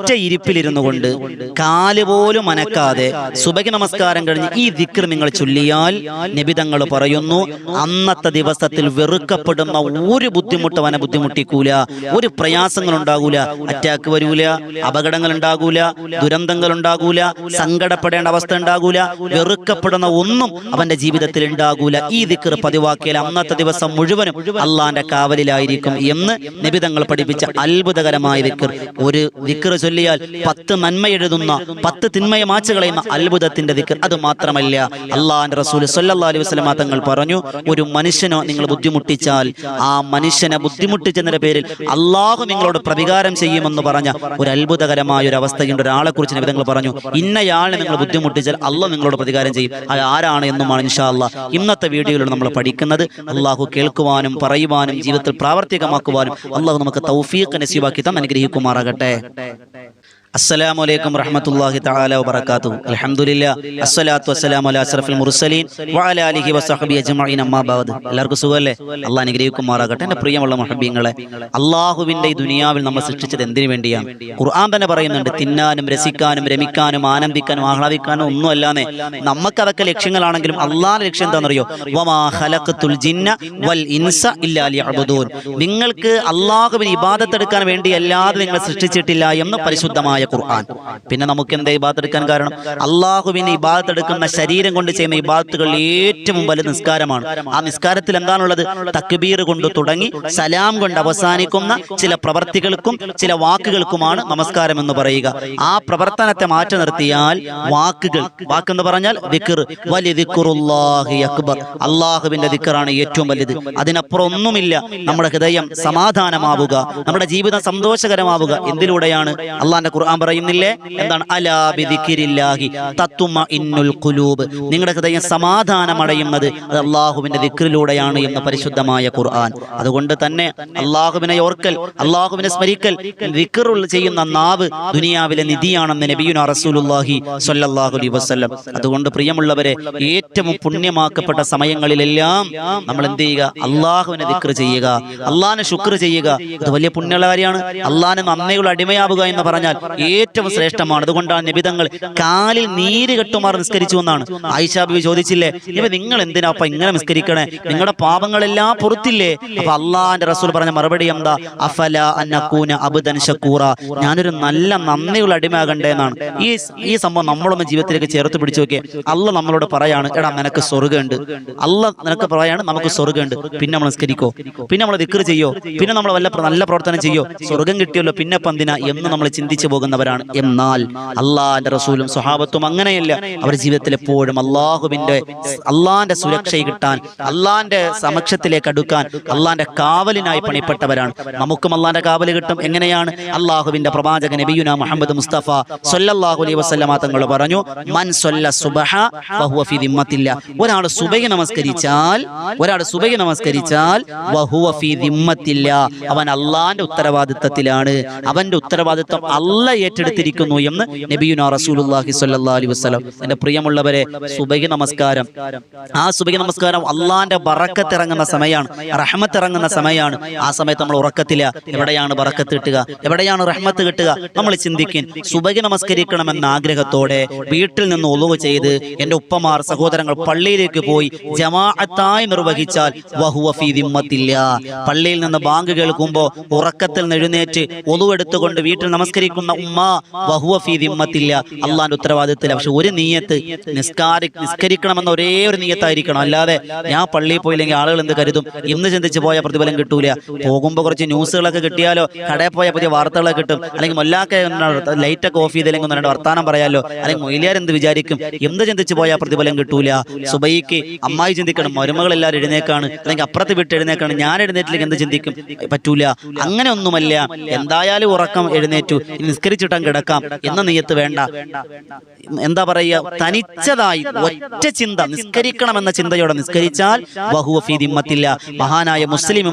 ഒരൊറ്റ ഇരിപ്പിലിരുന്നു കൊണ്ട് കാൽ പോലും അനക്കാതെ സുബഹി നമസ്കാരം കഴിഞ്ഞ് ഈ ദിക്ർ നിങ്ങൾ ചൊല്ലിയാൽ നിബിതങ്ങൾ പറയുന്നു അന്നത്തെ ദിവസത്തിൽ വെറുക്കപ്പെടുന്ന ഒരു ബുദ്ധിമുട്ട് അവനെ ബുദ്ധിമുട്ടിക്കൂല ഒരു പ്രയാസങ്ങൾ ഉണ്ടാകൂല അറ്റാക്ക് വരൂല അപകടങ്ങൾ ഉണ്ടാകൂല ദുരന്തങ്ങൾ ഉണ്ടാകൂല സങ്കടപ്പെടേണ്ട അവസ്ഥ ഉണ്ടാകൂല വെറുക്കപ്പെടുന്ന ഒന്നും അവന്റെ ജീവിതത്തിൽ ഉണ്ടാകൂല. ഈ ദിക്ർ പതിവാക്കിയാൽ അന്നത്തെ ദിവസം മുഴുവനും അള്ളാന്റെ കാവലിലായിരിക്കും എന്ന് നിബിതങ്ങൾ പഠിപ്പിച്ച അത്ഭുതകരമായ ദിക്കർ ഒരു ദിക്ർ ചൊല്ലിയാൽ പത്ത് നന്മ എഴുതുന്ന പത്ത് തിന്മയെ മാച്ചു കളയുന്ന അത്ഭുതത്തിന്റെ ദിക്കർ അത് മാത്രമല്ല അള്ളാഹാന്റെ റസൂൽ സല്ലല്ലാഹു അലൈഹി വസല്ലമ തങ്ങൾ പറഞ്ഞു ഒരു മനുഷ്യനോ നിങ്ങൾ ബുദ്ധിമുട്ടിച്ചാൽ ആ മനുഷ്യനെ ബുദ്ധിമുട്ടിച്ചതിന്റെ പേരിൽ അള്ളാഹു നിങ്ങളോട് പ്രതികാരം ചെയ്യുമെന്ന് പറഞ്ഞ ഒരു അത്ഭുതകരമായ ഒരു അവസ്ഥയുണ്ട്. ഒരാളെ കുറിച്ച് നിങ്ങൾ പറഞ്ഞു ഇന്നയാളെ നിങ്ങൾ ബുദ്ധിമുട്ടിച്ചാൽ അള്ളാഹ് നിങ്ങളോട് പ്രതികാരം ചെയ്യും. അത് ആരാണ് എന്നുമാണ് ഇൻഷാ ഇന്നത്തെ വീഡിയോയിലൂടെ നമ്മൾ പഠിക്കുന്നത്. അള്ളാഹു കേൾക്കുവാനും പറയുവാനും ജീവിതത്തിൽ പ്രാവർത്തികമാക്കുവാനും അള്ളാഹു നമുക്ക് തൗഫീഖ് നസീബാക്കി തന്നെ അനുഗ്രഹിക്കുമാറാകട്ടെ. അസ്സലാമു അലൈക്കും റഹ്മത്തുള്ളാഹി തആല വബറകാതുഹു. അൽഹംദുലില്ലാ അസ്സലാത്തു വസ്സലാമു അലാ അഷ്റഫിൽ മുർസലീൻ വഅലാ ആലിഹി വസഹബി അജ്മഈൻ. അമ്മാ ബഅദ്. എല്ലാവർക്കും സുഖമല്ലേ? അള്ളാഹ് അനുഗ്രഹിക്കുമാറാകട്ടെ എന്റെ പ്രിയമുള്ള മുഹബ്ബീങ്ങളെ അള്ളാഹുവിന്റെ ഈ ദുനിയാവിൽ നമ്മൾ സൃഷ്ടിച്ചത് എന്തിനു വേണ്ടിയാണ്? ഖുർആൻ തന്നെ പറയുന്നുണ്ട് തിന്നാനും രസിക്കാനും രമിക്കാനും ആനന്ദിക്കാനും ആഹ്ലാദിക്കാനും ഒന്നും അല്ലാതെ നമുക്ക് അതൊക്കെ ലക്ഷ്യങ്ങളാണെങ്കിലും അള്ളാഹ് ലക്ഷ്യം എന്താണെന്നറിയോ? വമാ ഖലഖത്തുൽ ജിന്ന വൽ ഇൻസ ഇല്ലാ ലിയഅ്ബുദൂൻ. നിങ്ങൾക്ക് അള്ളാഹുവിന് ഇബാദത്തെടുക്കാൻ വേണ്ടി അല്ലാതെ നിങ്ങൾ സൃഷ്ടിച്ചിട്ടില്ല എന്ന് പരിശുദ്ധമായ ഖുർആൻ. പിന്നെ നമുക്ക് എന്താ ഇബാദത്ത് എടുക്കാൻ കാരണം? അള്ളാഹുവിന് ഇബാദത്ത് എടുക്കുന്ന ശരീരം കൊണ്ട് ചെയ്യുന്ന ഇബാദത്തുകൾ ഏറ്റവും വലിയ നിസ്കാരമാണ്. ആ നിസ്കാരത്തിൽ എന്താണുള്ളത്? തക്ബീർ കൊണ്ട് തുടങ്ങി സലാം കൊണ്ട് അവസാനിക്കുന്ന ചില പ്രവർത്തികൾക്കും ചില വാക്കുകൾക്കുമാണ് നമസ്കാരം എന്ന് പറയുക. ആ പ്രവർത്തനത്തെ മാറ്റി നിർത്തിയാൽ വാക്കുകൾ വാക്കെന്ന് പറഞ്ഞാൽ അക്ബർ. അള്ളാഹുവിന്റെ ദിക്കറാണ് ഏറ്റവും വലുത്. അതിനപ്പുറം ഒന്നുമില്ല നമ്മുടെ ഹൃദയം സമാധാനമാവുക. നമ്മുടെ ജീവിതം സന്തോഷകരമാവുക. എന്തിലൂടെയാണ്? അള്ളാന്റെ പറയുന്നില്ലേ? എന്താണ്? അലാ ബിദിക്രില്ലാഹി തത്തുമ ഇന്നുൽ ഖുലൂബ്. നിങ്ങളുടെ ഹൃദയം സമാധാനമടയുന്നത് അത് അള്ളാഹുവിന്റെ ദിക്റിലൂടെയാണ് എന്ന് പരിശുദ്ധമായ ഖുർആൻ. അതുകൊണ്ട് തന്നെ അള്ളാഹുവിനെ ഓർക്കൽ അള്ളാഹുവിനെ സ്മരിക്കൽ ദിക്റുൾ ചെയ്യുന്ന നാവ് ദുനിയാവിലെ നിധിയാണെന്ന് നബിയുന റസൂലുള്ളാഹി സ്വല്ലല്ലാഹു അലൈഹി വസല്ലം. അതുകൊണ്ട് പ്രിയമുള്ളവരെ ഏറ്റവും പുണ്യമാക്കപ്പെട്ട സമയങ്ങളിലെല്ലാം നമ്മൾ എന്ത് ചെയ്യുക? അള്ളാഹുവിനെ ദിക്ർ ചെയ്യുക. അള്ളാഹിനെ ശുക്ർ ചെയ്യുക. അത് വലിയ പുണ്യമുള്ള കാര്യമാണ്. അള്ളാഹിനെ നന്നയുള്ള അടിമയാവുക എന്ന് പറഞ്ഞാൽ ഏറ്റവും ശ്രേഷ്ഠമാണ്. അതുകൊണ്ടാണ് നിബിതങ്ങൾ കാലിൽ നീര് കെട്ടുമാർ നിസ്കരിച്ചു എന്നാണ് ബിബി ചോദിച്ചില്ലേ ഇവ നിങ്ങൾ എന്തിനാ അപ്പൊ ഇങ്ങനെ നിസ്കരിക്കണേ? നിങ്ങളുടെ പാപങ്ങളെല്ലാം പുറത്തില്ലേ? അപ്പൊ അള്ളാഹിന്റെ റസൂൽ പറഞ്ഞ മറുപടി എന്താ? അഫല അന്നക്കൂന അബുദൻ ഷക്കൂറ ഞാനൊരു നല്ല നന്ദിയുള്ള അടിമയാകണ്ടേ എന്നാണ് ഈ ഈ സംഭവം നമ്മളൊന്ന് ജീവിതത്തിലേക്ക് ചേർത്ത് പിടിച്ചു നോക്കിയേ. അല്ല നമ്മളോട് പറയാണ് എടാ നിനക്ക് സ്വർഗമുണ്ട് അല്ല നിനക്ക് പറയാണ് നമുക്ക് സ്വർഗമുണ്ട് പിന്നെ നമ്മൾ നിസ്കരിക്കോ. പിന്നെ നമ്മൾ ദിക്ർ ചെയ്യോ? പിന്നെ നമ്മൾ വല്ല നല്ല പ്രവർത്തനം ചെയ്യോ? സ്വർഗം കിട്ടിയല്ലോ പിന്നെ പന്തിന എന്ന് നമ്മൾ ചിന്തിച്ചു പോകുന്നവരാണ് എന്നാൽ അള്ളാഹിന്റെ റസൂലും സ്വഹാബത്തും അങ്ങനെയല്ല. അവർ ജീവിതത്തിൽ എപ്പോഴും അള്ളാഹുവിന്റെ അള്ളാന്റെ സുരക്ഷ കിട്ടാൻ അള്ളാന്റെ സമക്ഷത്തിലേക്ക് അടുക്കാൻ അള്ളാന്റെ കാവലിനായി പണിപ്പെട്ടവരാണ്. നമുക്കും അള്ളാന്റെ കാവൽ കിട്ടും. എങ്ങനെയാണ്? അള്ളാഹുവിന്റെ പ്രവാചകൻ നബിയുന മുഹമ്മദ് മുസ്തഫ സൊല്ലാഹു അലൈ വസല്ലമ തങ്ങൾ പറഞ്ഞു മൻ സൊല്ല സുബഹ ഫി ഒരാൾ സുബഹി നമസ്കരിച്ചാൽ ഒരാൾ സുബഹി നമസ്കരിച്ചാൽ വഹുവ ഫി ദിമ്മത്തില്ല. അവൻ അള്ളാന്റെ ഉത്തരവാദിത്തത്തിലാണ്. അവന്റെ ഉത്തരവാദിത്തം അല്ല ഏറ്റെടുത്തിരിക്കുന്നു എന്ന് നബിയുന റസൂലുള്ളാഹി സ്വല്ലല്ലാഹു അലൈഹി വസല്ലം. എന്റെ പ്രിയമുള്ളവരെ സുബഹി നമസ്കാരം. ആ സുബഹി നമസ്കാരം അള്ളാന്റെ ബറക്കത്ത് ഇറങ്ങുന്ന സമയമാണ് റഹ്മത്ത് ഇറങ്ങുന്ന സമയമാണ് ആ സമയത്ത് നമ്മൾ ഉറക്കത്തില്ല. എവിടെയാണ് ബറക്കത്ത് കിട്ടുക? എവിടെയാണ് റഹ്മത്ത് കിട്ടുക? നമ്മൾ ചിന്തിക്കും സുബഹി നമസ്കരിക്കണമെന്ന ആഗ്രഹത്തോടെ വീട്ടിൽ നിന്ന് ഒളിവ് ചെയ്ത് എന്റെ ഉപ്പമാർ സഹോദരങ്ങൾ പള്ളിയിലേക്ക് പോയി ജമാഅത്തായി നിർവഹിച്ചാൽ വഹുവ ഫീ ദിമ്മത്തില്ല. പള്ളിയിൽ നിന്ന് ബാങ്ക് കേൾക്കുമ്പോൾ ഉറക്കത്തിൽ എഴുന്നേറ്റ് ഒളിവെടുത്തുകൊണ്ട് വീട്ടിൽ നമസ്കരിക്കുന്ന അള്ളാന്റെ ഉത്തരവാദിത്തത്തിൽ പക്ഷെ ഒരു നീയത്ത് നിസ്കാരി നിസ്കരിക്കണമെന്ന ഒരേ ഒരു നീയത്തായിരിക്കണം. അല്ലാതെ ഞാൻ പള്ളിയിൽ പോയില്ലെങ്കിൽ ആളുകൾ എന്ത് കരുതും? ഇന്ന് ചിന്തിച്ച് പോയ പ്രതിഫലം കിട്ടൂല. പോകുമ്പോൾ കുറച്ച് ന്യൂസുകളൊക്കെ കിട്ടിയാലോ? കടയിൽ പോയ പുതിയ വാർത്തകളൊക്കെ കിട്ടും. അല്ലെങ്കിൽ മൊല്ലാക്കെ ലൈറ്റൊക്കെ ഓഫ് ചെയ്തില്ലെങ്കിൽ ഒന്ന് രണ്ട് വർത്താനം പറയാലോ? അല്ലെങ്കിൽ മൊയിലിയാർ എന്ത് വിചാരിക്കും? എന്ത് ചിന്തിച്ച് പോയാൽ പ്രതിഫലം കിട്ടൂല. സുബൈക്ക് അമ്മായി ചിന്തിക്കണം. മരുമകൾ എല്ലാവരും എഴുന്നേക്കാണ്. അല്ലെങ്കിൽ അപ്പുറത്ത് വിട്ട് എഴുന്നേക്കാണ്. ഞാൻ എഴുന്നേറ്റിലേക്ക് എന്ത് ചിന്തിക്കും? പറ്റൂല. അങ്ങനെ ഒന്നുമല്ല. എന്തായാലും ഉറക്കം എഴുന്നേറ്റു. ഇനി നിസ്കരിച്ചിട്ടാൻ കിടക്കാം. എന്ന നീയത്ത് വേണ്ട. എന്താ പറയുക? തനിച്ചതായി ഒറ്റ ചിന്ത നിസ്കരിക്കണം എന്ന ചിന്തയോടെ നിസ്കരിച്ചാൽ വഹുവ ഫീ ദിമ്മത്തില്ല. മഹാനായ മുസ്ലിം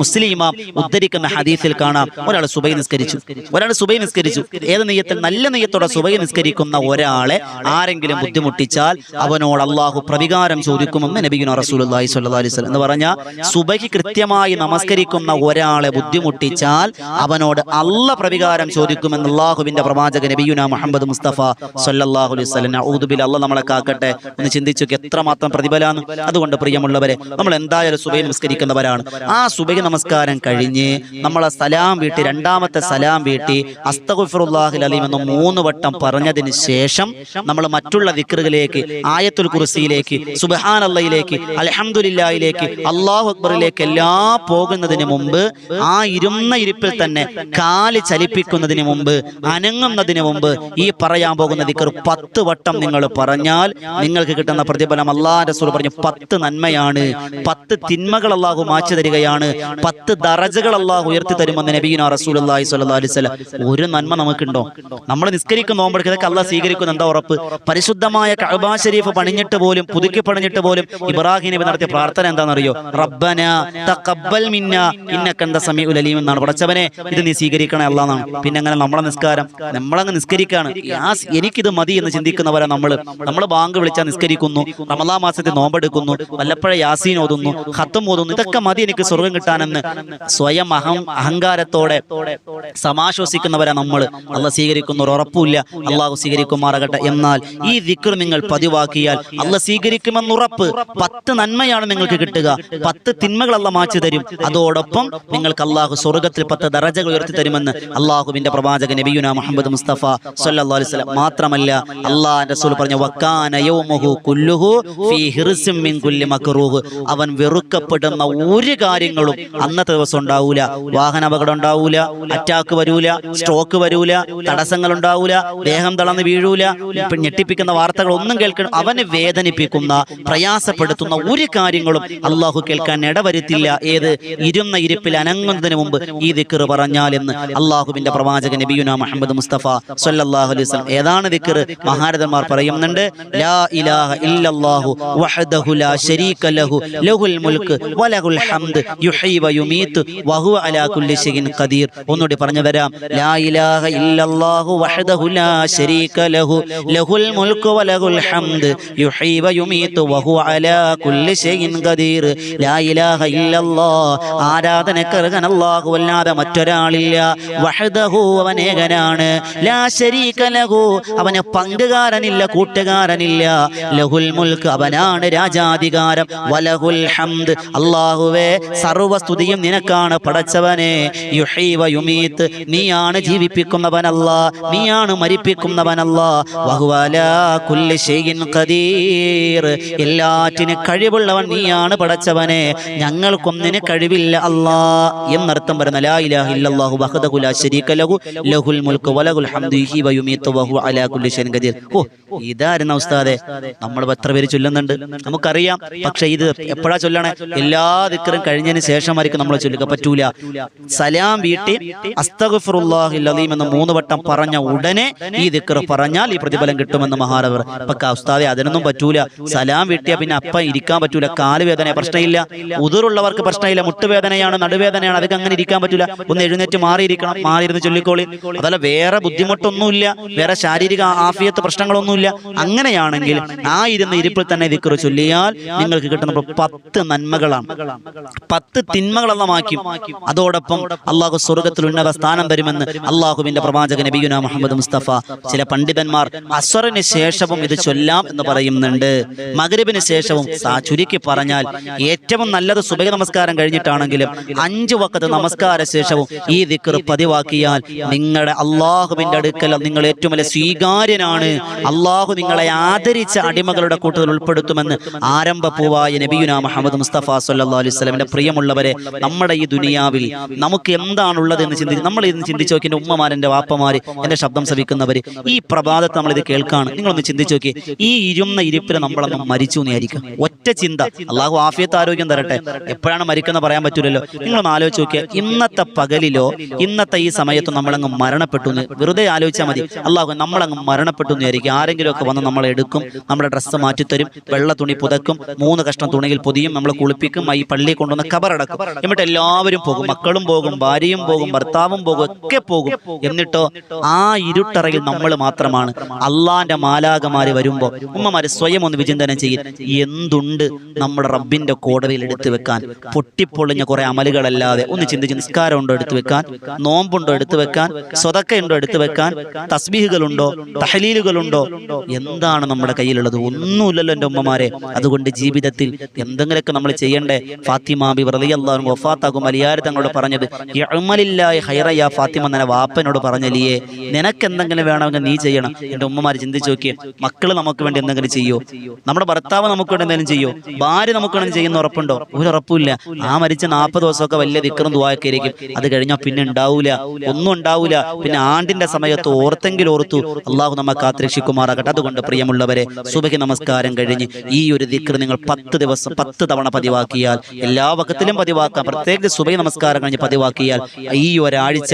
മുസ്ലിം ഉദ്ധരിക്കുന്ന ഹദീസിൽ കാണാം. ഒരാൾ സുബൈ നിസ്കരിച്ചു. ഒരാൾ സുബൈ നിസ്കരിച്ചു. ഏത് നെയ്യത്തിൽ നല്ല നെയ്യത്തോടെ സുബൈ നിസ്കരിക്കുന്ന ഒരാളെ ആരെങ്കിലും ബുദ്ധിമുട്ടിച്ചാൽ അവനോട് അള്ളാഹു പ്രതികാരം ചോദിക്കുമെന്ന് നബിഗുന സ്വല്ലല്ലാഹി അലൈഹി വസല്ലം എന്ന് പറഞ്ഞാൽ സുബൈക്ക് കൃത്യമായി നമസ്കരിക്കുന്ന ഒരാളെ ബുദ്ധിമുട്ടിച്ചാൽ അവനോട് അല്ല പ്രതികാരം ചോദിക്കുമെന്ന് അള്ളാഹുവിന്റെ പ്രവാചക നബിയുന മുഹമ്മദ് മുസ്തഫ സല്ലാഹു അലൈഹി വസല്ലം. ഊദുബിൽ അള്ളാഹ് നമ്മളെ കാക്കട്ടെ. എന്ന് ചിന്തിച്ചു എത്രമാത്രം പ്രതിഫലമാണ് അതുകൊണ്ട് പ്രിയമുള്ളവരെ നമ്മൾ എന്തായാലും സുബൈ നമസ്കരിക്കുന്നവരാണ്. ആ സുബൈ നമസ്കാരം കഴിഞ്ഞ് നമ്മളെ സലാം വീട്ടി രണ്ടാമത്തെ സലാം വീട്ടി അസ്തഖുഫുറുല്ലാഹിൽ അലീം എന്ന് മൂന്ന് വട്ടം പറഞ്ഞതിന് ശേഷം നമ്മൾ മറ്റുള്ള വിക്രുകളിലേക്ക് ആയത്തുൽ കുറിസിയിലേക്ക് സുബഹാൻ അള്ളയിലേക്ക് അലഹമുല്ലായിലേക്ക് അള്ളാഹു അക്ബറിലേക്ക് എല്ലാം പോകുന്നതിന് മുമ്പ് ആ ഇരുന്ന ഇരിപ്പിൽ തന്നെ കാൽ ചലിപ്പിക്കുന്നതിന് മുമ്പ് അനങ്ങുന്നതിന് മുമ്പ് ഈ പറയാൻ പോകുന്ന ദിക്കർ പത്ത് വട്ടം നിങ്ങൾ പറഞ്ഞാൽ നിങ്ങൾക്ക് കിട്ടുന്ന പ്രതിഫലം അള്ളാഹ് റസൂൽ പറഞ്ഞു പത്ത് നന്മയാണ്. പത്ത് തിന്മകൾ അള്ളാഹു മാറ്റി തരികയാണ്. പത്ത് ദറജകൾ അള്ളാഹു ഉയർത്തി തരുമെന്ന് നബീന റസൂൽ അള്ളാഹി സ്വല്ലല്ലാഹി അലൈഹി വസല്ലം ഒരു നന്മ നമുക്കുണ്ടോ? നമ്മൾ നിസ്കരിക്കുന്ന നോമ്പെടുക്കുന്നതൊക്കെ അള്ളാഹ് സ്വീകരിക്കുന്ന എന്താ ഉറപ്പ്? പരിശുദ്ധമായ കഅബ ഷരീഫ് പണിഞ്ഞിട്ട് പോലും പുതുക്കി പണിഞ്ഞിട്ട് പോലും ഇബ്രാഹിം നബി നടത്തിയ പ്രാർത്ഥന എന്താണെന്നറിയോ? റബ്ബന തഖബ്ബൽ മിന്ന ഇന്നക്കന്ത സമീഉൽ അലീം എന്നാണ്. പടച്ചവനെ ഇത് നീ സ്വീകരിക്കണേ അല്ലാന്നാണ് പിന്നെ അങ്ങനെ നമ്മളെ നിസ്കാരം. നമ്മളങ്ങ് നിസ്കരിക്കാണ്. എനിക്കിത് മതി എന്ന് ചിന്തിക്കുന്നവരെ നമ്മൾ നമ്മൾ ബാങ്ക് വിളിച്ചാൽ നിസ്കരിക്കുന്നു. റമലാ മാസത്തെ നോമ്പെടുക്കുന്നു. വല്ലപ്പോഴ യാസീൻ ഓതുന്നു. ഹത്തും ഓതുന്നു. ഇതൊക്കെ മതി എനിക്ക് സ്വർഗം കിട്ടാനെന്ന്. സ്വയം അഹം അഹങ്കാരത്തോടെ സമാശ്വസിക്കുന്നവരെ നമ്മൾ അല്ല സ്വീകരിക്കുന്ന. ഉറപ്പില്ല അള്ളാഹു സ്വീകരിക്കുമാറാകട്ടെ. എന്നാൽ ഈ ദിക്ർ നിങ്ങൾ പതിവാക്കിയാൽ അല്ല സ്വീകരിക്കുമെന്ന് ഉറപ്പ് പത്ത് നന്മയാണ് നിങ്ങൾക്ക് കിട്ടുക. പത്ത് തിന്മകൾ അല്ല മാറ്റി തരും. അതോടൊപ്പം നിങ്ങൾക്ക് അള്ളാഹു സ്വർഗത്തിൽ പത്ത് ദറജകൾ ഉയർത്തി തരുമെന്ന് അള്ളാഹുവിന്റെ പ്രവാചകൻ നബിയുന മുഹമ്മദ് മുസ്തഫ സല്ലല്ലാഹു അലൈഹി വസല്ലം. മാത്രമല്ല അള്ളാഹ് റസൂൽ പറഞ്ഞു വക്കാന യൗമുഹു കുല്ലുഹു ഫീ ഹിർസിം മിൻ കുല്ലി മക്റൂഹ് അവൻ വെറുക്കപ്പെടുന്ന ഒരു കാര്യങ്ങളും അന്നത്തെ ദിവസം ഉണ്ടാവൂല. വാഹന അപകടം ഉണ്ടാവൂല അറ്റാക്ക് വരൂല സ്ട്രോക്ക് വരൂല തടസ്സങ്ങൾ ഉണ്ടാവൂല ദേഹം തളർന്ന് വീഴൂല ഞെട്ടിപ്പിക്കുന്ന വാർത്തകൾ ഒന്നും കേൾക്കണം അവനെ വേദനിപ്പിക്കുന്ന പ്രയാസപ്പെടുത്തുന്ന ഒരു കാര്യങ്ങളും അള്ളാഹു കേൾക്കാൻ ഇടവരുത്തില്ല. ഏത്? ഇരുന്ന ഇരിപ്പിൽ അനങ്ങുന്നതിന് മുമ്പ് ഈ ദിക്കർ പറഞ്ഞാൽ എന്ന് അള്ളാഹുവിന്റെ പ്രവാചകൻ നബിയുന മുഹമ്മദ് മുസ്തഫ സല്ലല്ലാഹു അലൈഹി വസല്ലം. ഏതാണ് ദിക്ർ? മഹാരഥന്മാർ പറയുന്നുണ്ട് ലാ ഇലാഹ ഇല്ലല്ലാഹു വഹദഹു ലാ ശരീക ലഹു ലഹുൽ മുൽക്ക് വലഹുൽ ഹംദ് യുഹീ വ യുമീത്ത് വഹുവ അലാ കുല്ലി ഷൈഇൻ ഖദീർ. ഒന്നുകൂടി പറഞ്ഞു വരാം ലാ ഇലാഹ ഇല്ലല്ലാഹു വഹദഹു ലാ ശരീക ലഹു ലഹുൽ മുൽക്ക് വലഹുൽ ഹംദ് യുഹീ വ യുമീത്ത് വഹുവ അലാ കുല്ലി ഷൈഇൻ ഖദീർ. ലാ ഇലാഹ ഇല്ലല്ലാഹ് ആരാധനക്കർഹൻ അല്ലാഹു അല്ലാതെ മറ്റൊരാളില്ല. വഹദഹു അവൻ ഏകനാണ് അവന് പങ്കുകാരനില്ല കൂട്ടുകാരനില്ല. ലഹുൽ മുൽക്ക് അവനാണ് രാജാധികാരം. വലഹുൽ ഹംദ്. അള്ളാഹുവേ സർവസ്തുതിയും നിനക്കാണ് പടച്ചവനെ. യുഹീവ വ യുമീത്ത്. നീയാണ് ജീവിപ്പിക്കുന്നവനല്ല. നീയാണ് മരിപ്പിക്കുന്നവനല്ല. എല്ലാറ്റിന് കഴിവുള്ളവൻ നീയാണ് പടച്ചവനെ. ഞങ്ങൾക്കൊന്നിന് കഴിവില്ല അല്ലാ. എന്നർത്ഥം പറഞ്ഞ ലാ ഇലാഹ ഇല്ലല്ലാഹു വഹദഹു ലാ ശരീക ലഹു ലഹുൽ ഹംദുഹി അലാ കുല്ലി ഓ ഉസ്താദെ? നമ്മൾ എത്ര പേര് ചൊല്ലുന്നുണ്ട്? നമുക്കറിയാം. പക്ഷെ ഇത് എപ്പോഴാ ചൊല്ലണേ? എല്ലാ ദിക്കറും കഴിഞ്ഞതിന് ശേഷമായിരിക്കും നമ്മൾ ചൊല്ലുക. പറ്റൂല. സലാം വീട്ടി അസ്തഗ്ഫിറുല്ലാഹിൽ എന്ന് മൂന്ന് വട്ടം പറഞ്ഞ ഉടനെ ഈ ദിക്കർ പറഞ്ഞാൽ ഈ പ്രതിഫലം കിട്ടുമെന്ന് മഹാരവർ ഇപ്പൊ ഉസ്താദെ അതിനൊന്നും പറ്റൂല. സലാം വീട്ടിയ പിന്നെ അപ്പം ഇരിക്കാൻ പറ്റൂല. കാൽ വേദന പ്രശ്നമില്ല. ഉതിറുള്ളവർക്ക് പ്രശ്നമില്ല. മുട്ടുവേദനയാണ് നടുവേദനയാണ്. അതൊക്കെ അങ്ങനെ ഇരിക്കാൻ പറ്റൂല. ഒന്ന് എഴുന്നേറ്റ് മാറിയിരിക്കണം. മാറിയിരുന്ന് ചൊല്ലിക്കോളി. അതല്ല വേറെ ബുദ്ധിമുട്ടൊന്നുമില്ല വേറെ ശാരീരിക ആഫിയത്ത് പ്രശ്നങ്ങളൊന്നുമില്ല. അങ്ങനെയാണെങ്കിൽ ആ ഇരുന്ന ഇരിപ്പിൽ തന്നെ ദിക്കർ ചൊല്ലിയാൽ നിങ്ങൾക്ക് കിട്ടുന്ന പത്ത് നന്മകളാണ്. പത്ത് തിന്മകളെല്ലാം മാക്കും അതോടൊപ്പം അള്ളാഹു സ്വർഗത്തിൽ ഉന്നത സ്ഥാനം തരുമെന്ന് അള്ളാഹുവിന്റെ പ്രവാചകൻ നബിയുന മുഹമ്മദ് മുസ്തഫ ചില പണ്ഡിതന്മാർ അസ്വറിന് ശേഷവും ഇത് ചൊല്ലാം എന്ന് പറയുന്നുണ്ട്. മകരബിന് ശേഷവും ചുരുക്കി പറഞ്ഞാൽ ഏറ്റവും നല്ലത് സുബഹ നമസ്കാരം കഴിഞ്ഞിട്ടാണെങ്കിലും അഞ്ചു വക്കത്ത് നമസ്കാര ശേഷവും ഈ ദിക്കർ പതിവാക്കിയാൽ നിങ്ങളുടെ അള്ളാഹുവിന്റെ അടുക്കൽ നിങ്ങൾ ഏറ്റവും വലിയ സ്വീകാര്യനാണ്. അള്ളാഹു നിങ്ങളെ ആദരിച്ച അടിമകളുടെ കൂട്ടത്തിൽ ഉൾപ്പെടുത്തുമെന്ന് ആരംഭ ആരംഭപ്പൂവായ നബിയുന മുഹമ്മദ് മുസ്തഫ വസല്ലമയുടെ പ്രിയമുള്ളവരെ നമ്മുടെ ഈ ദുനിയാവിൽ നമുക്ക് എന്താണുള്ളത് എന്ന് ചിന്തിച്ച് നമ്മൾ ഇന്ന് ചിന്തിച്ചു നോക്കി. എന്റെ ഉമ്മമാർ എന്റെ വാപ്പമാര് എന്റെ ശബ്ദം ശ്രവിക്കുന്നവര് ഈ പ്രഭാതത്തെ നമ്മൾ ഇത് കേൾക്കാണ്. നിങ്ങളൊന്ന് ചിന്തിച്ചു നോക്കി. ഈ ഇരുന്ന ഇരിപ്പിൽ നമ്മളൊന്ന് മരിച്ചു എന്നായിരിക്കും ഒറ്റ ചിന്ത. അള്ളാഹു ആഫിയത്ത് ആരോഗ്യം തരട്ടെ. എപ്പോഴാണ് മരിക്കുന്ന പറയാൻ പറ്റൂലല്ലോ. നിങ്ങളൊന്ന് ആലോചിച്ച് നോക്കിയാൽ ഇന്നത്തെ പകലിലോ ഇന്നത്തെ ഈ സമയത്തോ നമ്മളങ്ങ് മരണപ്പെട്ടു എന്ന് വെറുതെ ആലോചിച്ചാൽ മതി. അള്ളാഹു നമ്മളങ്ങ് മരണപ്പെട്ടു എന്ന് വിചാരിക്കും. ആരെങ്കിലും ഒക്കെ വന്ന് നമ്മളെ എടുക്കും നമ്മുടെ ഡ്രസ്സ് മാറ്റിത്തരും വെള്ള തുണി പുതക്കും മൂന്ന് കഷ്ണം തുണിയിൽ പൊതിയും നമ്മളെ കുളിപ്പിക്കും ഈ പള്ളിയിൽ കൊണ്ടുവന്ന് കബറടക്കും. എന്നിട്ട് എല്ലാവരും പോകും മക്കളും പോകും ഭാര്യയും പോകും ഭർത്താവും പോകും ഒക്കെ പോകും. എന്നിട്ടോ ആ ഇരുട്ടറയിൽ നമ്മൾ മാത്രമാണ്. അള്ളാന്റെ മാലാകമാര് വരുമ്പോ ഉമ്മമാര് സ്വയം ഒന്ന് വിചിന്തനം ചെയ്യും. എന്തുണ്ട് നമ്മുടെ റബ്ബിന്റെ കോടതിയിൽ എടുത്തു വെക്കാൻ? പൊട്ടിപ്പൊളിഞ്ഞ കുറെ അമലുകളല്ലാതെ ഒന്ന് ചിന്തിച്ച് നിസ്കാരമുണ്ടോ എടുത്തു വെക്കാൻ? നോമ്പുണ്ടോ എടുത്തു വെക്കാൻ? സ്വതക്കയുണ്ടോ? എടുത്തു വെക്കാൻ തസ്ബീഹുകളുണ്ടോ? തഹലീലുകളുണ്ടോ? എന്താണ് നമ്മുടെ കയ്യിലുള്ളത്? ഒന്നുമില്ലല്ലോ എന്റെ ഉമ്മമാരെ. അതുകൊണ്ട് ജീവിതത്തിൽ എന്തെങ്കിലുമൊക്കെ നമ്മൾ ചെയ്യണ്ടേ? ഫാത്തിമ ബി റളിയല്ലാഹു വഫാത്താകും. അലിയാർ തങ്ങളോട് പറഞ്ഞത് യഅ്മലില്ലാഹി ഹൈറ യാ ഫാത്തിമ എന്നെ വാപ്പനോട് പറഞ്ഞലിയേ നിനക്ക് എന്തെങ്കിലും വേണമെങ്കിൽ നീ ചെയ്യണം. എന്റെ ഉമ്മമാർ ചിന്തിച്ചു നോക്കിയേ മക്കൾ നമുക്ക് വേണ്ടി എന്തെങ്കിലും ചെയ്യോ? നമ്മുടെ ഭർത്താവ് നമുക്ക് വേണ്ടി എന്തെങ്കിലും ചെയ്യോ? ഭാര്യ നമുക്ക് വേണമെങ്കിൽ ചെയ്യുന്ന ഉറപ്പുണ്ടോ? ഒരു ഉറപ്പില്ല ആ മരിച്ച നാൽപ്പത് ദിവസമൊക്കെ വലിയ ദിക്കറും ദുവാക്കായിരിക്കും അത് കഴിഞ്ഞാൽ പിന്നെ ഉണ്ടാവൂല. ഒന്നും ഉണ്ടാവൂല. പിന്നെ ആണ്ടിന്റെ സമയത്ത് ഓർത്തെങ്കിൽ ഓർത്തു അള്ളാഹു നമ്മെ കാത്തിരക്ഷിക്കുമാറാകട്ടെ. അതുകൊണ്ട് പ്രിയമുള്ളവരെ സുബഹി നമസ്കാരം കഴിഞ്ഞ് ഈ ഒരു ദിക്കർ നിങ്ങൾ പത്ത് ദിവസം പത്ത് തവണ പതിവാക്കിയാൽ എല്ലാ വകത്തിലും പതിവാക്കാം. പ്രത്യേകിച്ച് സുബഹി നമസ്കാരം കഴിഞ്ഞ് പതിവാക്കിയാൽ ഈ ഒരാഴ്ച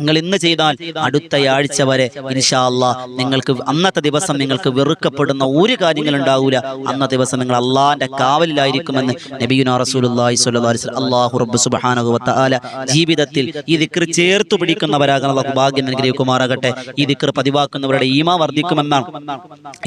നിങ്ങൾ ഇന്ന് ചെയ്താൽ അടുത്ത ആഴ്ച വരെ ഇൻഷാല്ല നിങ്ങൾക്ക് അന്നത്തെ ദിവസം നിങ്ങൾക്ക് വെറുക്കപ്പെടുന്ന ഒരു കാര്യങ്ങൾ ഉണ്ടാവൂല. അന്ന ദിവസം നിങ്ങൾ അള്ളാഹിന്റെ കാവലിലായിരിക്കുമെന്ന് നബിയുന സ്വല്ലല്ലാഹു അലൈഹി വസല്ലം അല്ലാഹു റബ്ബ് വതആല ജീവിതത്തിൽ ഈ ദിക്ർ ചേർത്ത് അള്ളാഹു ഭാഗ്യം അനുഗ്രഹിക്കുമാറാകട്ടെ ഈ ദിക്കർ പതിവാക്കുന്നവരുടെ ഈമ വർദ്ധിക്കുമെന്നാണ്.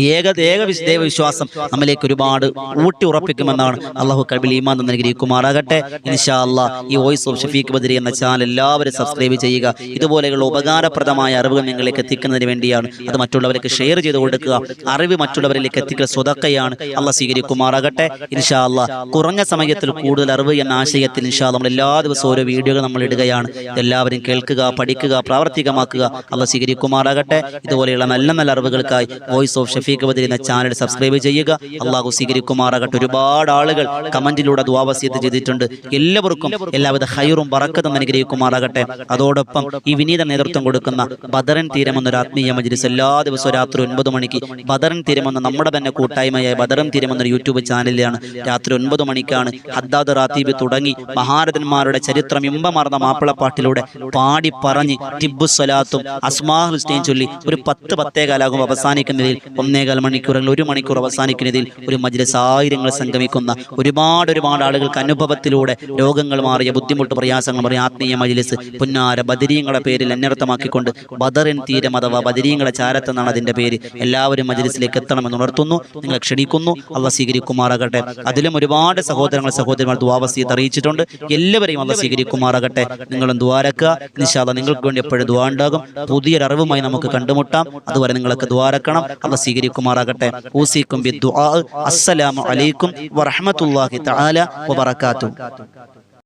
ഏക ഏക വിശ്- ദൈവവിശ്വാസം നമ്മിലേക്ക് ഒരുപാട് ഊട്ടി ഉറപ്പിക്കുമെന്നാണ് അള്ളാഹു കബിൽ ഈമാൻ എന്ന് അനുഗ്രഹിക്കുമാറാകട്ടെ ഇൻഷാ അല്ലാ ഈ വോയിസ് ഓഫ് ഷഫീഖ് ബദരി എന്ന ചാനൽ എല്ലാവരും സബ്സ്ക്രൈബ് ചെയ്യുക. ഇതുപോലെയുള്ള ഉപകാരപ്രദമായ അറിവുകൾ നിങ്ങളിലേക്ക് എത്തിക്കുന്നതിന് വേണ്ടിയാണ് അത് മറ്റുള്ളവർക്ക് ഷെയർ ചെയ്ത് കൊടുക്കുക. അറിവ് മറ്റുള്ളവരിലേക്ക് എത്തിക്കുക സ്വതക്കയാണ് അള്ളാഹ് സ്വീകരിക്കുമാറാകട്ടെ. ഇൻഷാ അല്ലാ കുറഞ്ഞ സമയത്തിൽ കൂടുതൽ അറിവ് എന്ന ആശയത്തിൽ ഇൻഷാ നമ്മൾ എല്ലാ ദിവസവും ഓരോ വീഡിയോകൾ നമ്മൾ ഇടുകയാണ്. എല്ലാവരും കേൾക്കുക പഠിക്കുക പ്രാവർത്തികമാക്കുക. അള്ളാഹ് സ്വീകരിക്കുമാറാകട്ടെ. ഇതുപോലെയുള്ള നല്ല നല്ല അറിവുകൾക്കായി വോയിസ് ഓഫ് ഷഫീഖ് ബദരി എന്ന ചാനൽ സബ്സ്ക്രൈബ് ചെയ്യുക. അള്ളാഹു സ്വീകരിക്കുമാറാകട്ടെ. ഒരുപാട് ആളുകൾ കമന്റിലൂടെ ദ്വാവസ്യത്ത് ചെയ്തിട്ടുണ്ട്. എല്ലാവർക്കും എല്ലാവിധ ഹൈറും പറക്കതും അനുഗ്രഹിക്കുമാറാകട്ടെ. അതോടൊപ്പം ഈ വിനീത നേതൃത്വം കൊടുക്കുന്ന ബദറൻ തീരം എന്നൊരു ആത്മീയ മജ്ലിസ് എല്ലാ ദിവസവും രാത്രി ഒൻപത് മണിക്ക് ബദറൻ തീരം എന്ന നമ്മുടെ തന്നെ കൂട്ടായ്മയായ ബദറൻ തീരം എന്നൊരു യൂട്യൂബ് ചാനലിലാണ് രാത്രി ഒൻപത് മണിക്കാണ് ഹദ്ദാദ് റാത്തീബ് തുടങ്ങി മഹാരഥന്മാരുടെ ചരിത്രം ഇമ്പമാർന്ന മാപ്പിളപ്പാട്ടിലൂടെ പാടി പറഞ്ഞ് ടിബു ഹുസ്നയും ചൊല്ലി ഒരു പത്ത് പത്തേകാലാകും അവസാനിക്കുന്നതിൽ ഒന്നേകാൽ അല്ലെങ്കിൽ ഒരു മണിക്കൂർ അവസാനിക്കുന്നതിൽ ഒരു മജ്ലിസ് ആയിരങ്ങൾ സംഗമിക്കുന്ന ഒരുപാട് ഒരുപാട് ആളുകൾക്ക് അനുഭവത്തിലൂടെ രോഗങ്ങൾ മാറിയ ബുദ്ധിമുട്ട് പ്രയാസങ്ങൾ മാറിയ ആത്മീയ മജ്ലിസ് പുന്നാര ബദരീങ്ങളുടെ പേരിൽ അന്യർത്ഥമാക്കിക്കൊണ്ട് ബദറിൻ തീരം അഥവാ ബദരീങ്ങളുടെ ചാരത്തെന്നാണ് അതിന്റെ പേര്. എല്ലാവരും മജ്ലിസിലേക്ക് എത്തണമെന്ന് ഉണർത്തുന്നു നിങ്ങളെ ക്ഷണിക്കുന്നു അള്ള സ്വീകരിക്കുമാറാകട്ടെ. അതിലും ഒരുപാട് സഹോദരങ്ങൾ സഹോദരിമാർ ദ്വാവസീയത്ത് അറിയിച്ചിട്ടുണ്ട്. എല്ലാവരെയും അള്ള സ്വീകരിക്കുമാറാകട്ടെ. നിങ്ങളും ദ്വാരക്കുക നിശാദ നിങ്ങൾക്ക് വേണ്ടി എപ്പോഴും ദ്വാ ഉണ്ടാകും പുതിയൊരു അറിവുമായി നമുക്ക് കണ്ടുമുട്ടാം. അതുവരെ നിങ്ങൾക്ക് ദ്വാരക്കണം അവ സ്വീകരിക്കുമാറാകട്ടെ. ഊസിക്കും. അസ്സലാമു അലൈക്കും വറഹ്മത്തുള്ളാഹി തആല വബറകാതുഹു.